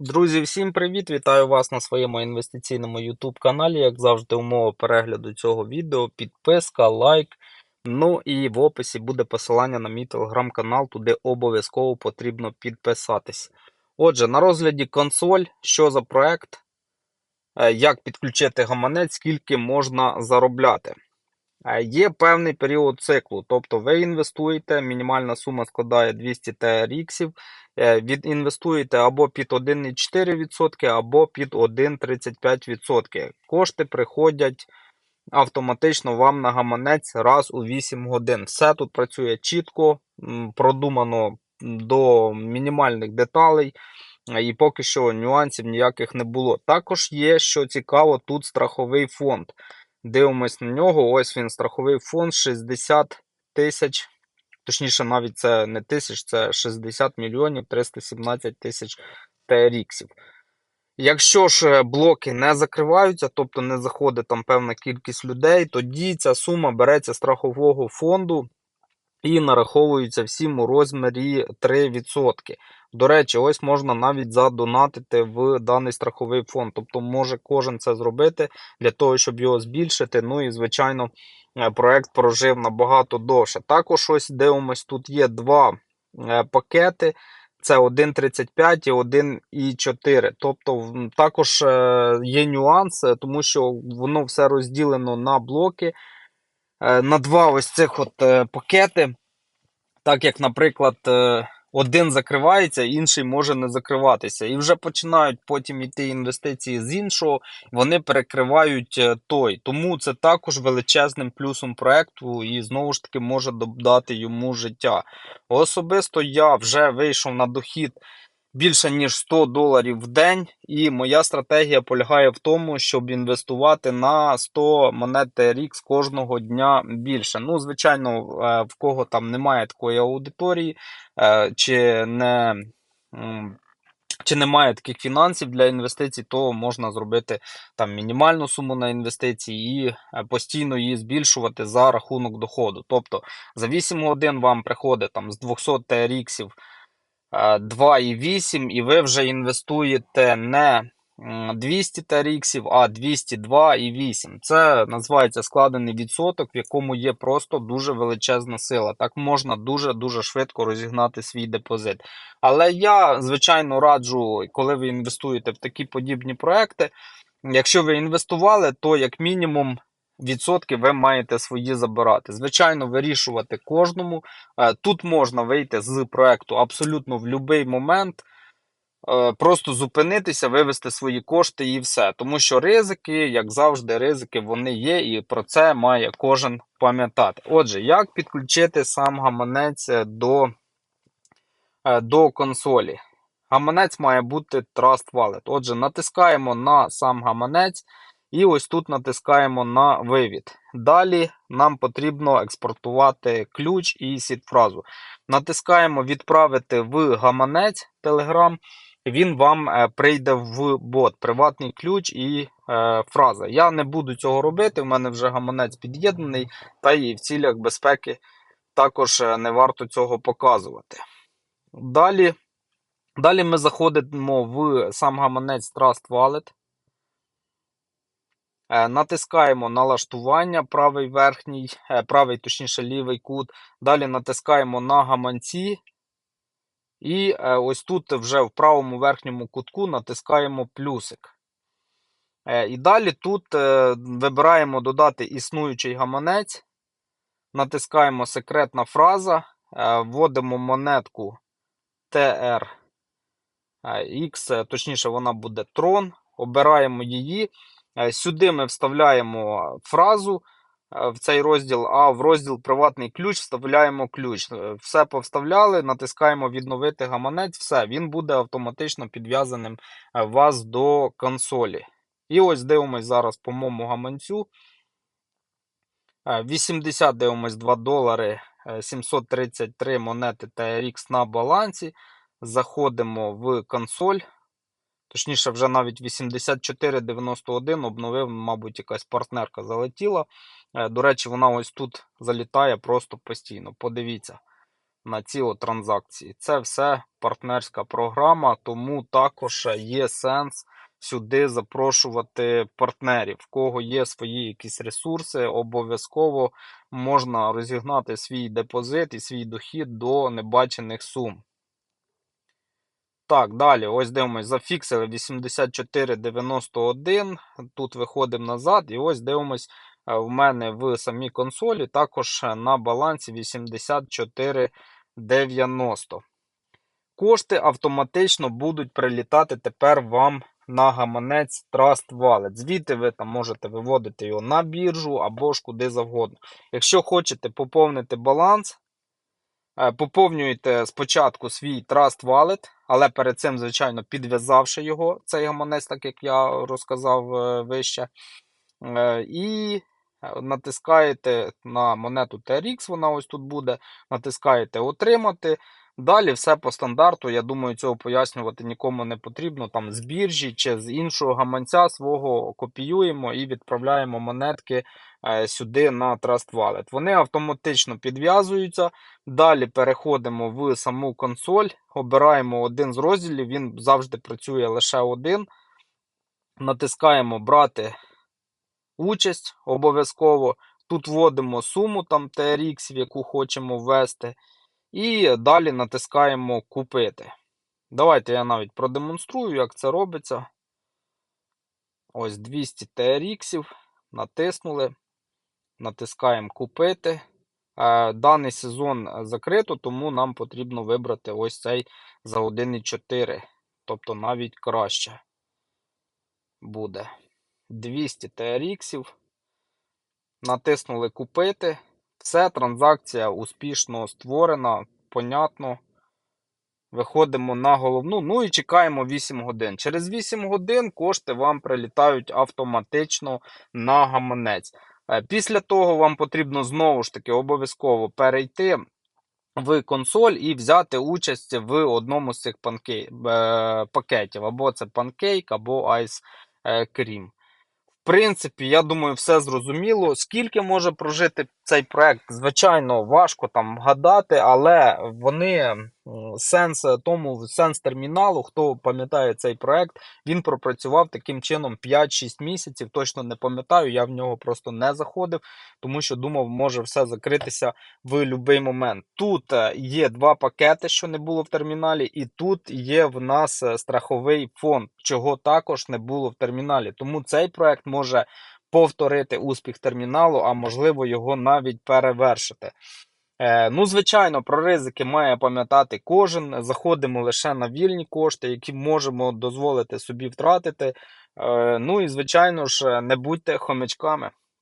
Друзі, всім привіт! Вітаю вас на своєму інвестиційному YouTube каналі. Як завжди, умова перегляду цього відео, підписка, лайк. Ну і в описі буде посилання на мій телеграм-канал, туди обов'язково потрібно підписатись. Отже, на розгляді консоль, що за проект, е, як підключити гаманець, скільки можна заробляти. Е, Є певний період циклу, тобто ви інвестуєте, мінімальна сума складає 200 TRX, відінвестуєте або під 1,4%, або під 1,35%. Кошти приходять автоматично вам на гаманець раз у 8 годин. Все тут працює чітко, продумано до мінімальних деталей. е, І поки що нюансів ніяких не було. Також є, що цікаво, тут страховий фонд. Дивимось на нього. Ось він страховий фонд 60 тисяч. Точніше, навіть це не тисяч, це 60 мільйонів 317 тисяч TRX. Якщо ж е, блоки не закриваються, тобто не заходить там певна кількість людей, тоді ця сума береться страхового фонду і нараховується всім у розмірі 3%. До речі, ось можна навіть задонатити в даний страховий фонд. Тобто може кожен це зробити для того, щоб його збільшити. Ну і, звичайно, проект прожив набагато довше. Також ось дивимось, тут є два е, пакети. Це 1,35 і 1,4. Тобто також е, є нюанс, е, тому що воно все розділено на блоки, е, на два ось цих от е, пакети. Так як, наприклад, е, один закривається, інший може не закриватися. І вже починають потім йти інвестиції з іншого, вони перекривають е, той. Тому це також величезним плюсом проекту і знову ж таки може додати йому життя. Особисто я вже вийшов на дохід більше ніж 100 доларів в день, і моя стратегія полягає в тому, щоб інвестувати на 100 монет TRX кожного дня більше. Ну, звичайно, е, в кого там немає такої аудиторії, е, чи не. Чи немає таких фінансів для інвестицій, то можна зробити там мінімальну суму на інвестиції і е, постійно її збільшувати за рахунок доходу. Тобто за 8 годин вам приходить там з 200 TRX 2,8 і ви вже інвестуєте не 200 TRX, а 202,8. Це називається складений відсоток, в якому є просто дуже величезна сила. Так можна дуже-дуже швидко розігнати свій депозит. Але я, звичайно, раджу, коли ви інвестуєте в такі подібні проекти, якщо ви інвестували, то як мінімум. Відсотки ви маєте свої забирати. Звичайно, вирішувати кожному. Е, Тут можна вийти з проекту абсолютно в будь-який момент, е, просто зупинитися, вивести свої кошти і все. Тому що ризики, як завжди, ризики вони є, і про це має кожен пам'ятати. Отже, як підключити сам гаманець до, е, до консолі? Гаманець має бути Trust Wallet. Отже, натискаємо на сам гаманець. І ось тут натискаємо на вивід. Далі нам потрібно експортувати ключ і сід-фразу. Натискаємо відправити в гаманець Telegram. Він вам е, прийде в бот, приватний ключ і е, фраза. Я не буду цього робити, в мене вже гаманець під'єднаний, та і в цілях безпеки також е, не варто цього показувати. Далі, далі ми заходимо в сам гаманець Trust Wallet. Е, Натискаємо налаштування, правий верхній, е, правий, точніше, лівий кут. Далі натискаємо на гаманці. І е, ось тут вже в правому верхньому кутку натискаємо плюсик. І далі тут вибираємо додати існуючий гаманець. Натискаємо секретна фраза, вводимо монетку TRX, точніше, вона буде Tron. Обираємо її. Е, Сюди ми вставляємо фразу е, в цей розділ, а в розділ Приватний ключ вставляємо ключ. Е, Все повставляли, натискаємо відновити гаманець, все, він буде автоматично підв'язаним вас до консолі. І ось дивимось зараз по моєму гаманцю. Е, 80 дивимось 2 долари, е, 733 монети TRX на балансі. Заходимо в консоль. Точніше, вже навіть 8491 обновив, мабуть, якась партнерка залетіла. Е, До речі, вона ось тут залітає просто постійно. Подивіться. на ці транзакції. Це все партнерська програма, тому також є сенс сюди запрошувати партнерів. В кого є свої якісь ресурси, обов'язково можна розігнати свій депозит і свій дохід до небачених сум. Так, далі, ось дивимось, зафіксили 84,91. Тут виходимо назад, і ось дивимось е, в мене в самій консолі також е, на балансі 84,90. Кошти автоматично будуть прилітати тепер вам на гаманець Trust Wallet. Звідти ви там можете виводити його на біржу або ж куди завгодно. Якщо хочете поповнити баланс, е, поповнюєте спочатку свій Trust Wallet, але перед цим, звичайно, підв'язавши його, цей гаманець, так як я розказав е, вище. Е, І натискаєте на монету TRX, вона ось тут буде. Натискаєте Отримати. Далі все по стандарту. Я думаю, цього пояснювати нікому не потрібно. Там з біржі чи з іншого гаманця свого копіюємо і відправляємо монетки е, сюди на Trust Wallet. Вони автоматично підв'язуються. Далі переходимо в саму консоль, обираємо один з розділів, він завжди працює лише один. Натискаємо Брати участь обов'язково. Тут вводимо суму там TRX, яку хочемо ввести. І далі натискаємо Купити. Давайте я навіть продемонструю, як це робиться. Ось 200 TRX. Натиснули. Натискаємо Купити. Е, Даний сезон закрито, тому нам потрібно вибрати ось цей за 1,4. Тобто навіть краще буде. 200 TRX. Натиснули Купити. Все, транзакція успішно створена, понятно. Виходимо на головну, ну і чекаємо 8 годин. Через 8 годин кошти вам прилітають автоматично на гаманець. Е, Після того вам потрібно знову ж таки обов'язково перейти в консоль і взяти участь в одному з цих панкей, е, пакетів. Або це панкейк, або Ice Cream. Принципі, я думаю, все зрозуміло. Скільки може прожити цей проект? Звичайно, важко там гадати, але вони сенс тому, сенс терміналу, хто пам'ятає цей проект, він пропрацював таким чином 5-6 місяців. Точно не пам'ятаю, я в нього просто не заходив, тому що думав, може все закритися в будь-який момент. Тут е, є два пакети, що не було в терміналі, і тут є в нас е, страховий фонд, чого також не було в терміналі. Тому цей проект може повторити успіх терміналу, а можливо його навіть перевершити. Е, ну, звичайно, про ризики має пам'ятати кожен. Заходимо лише на вільні кошти, які можемо дозволити собі втратити. Е, ну і, звичайно ж, не будьте хомячками.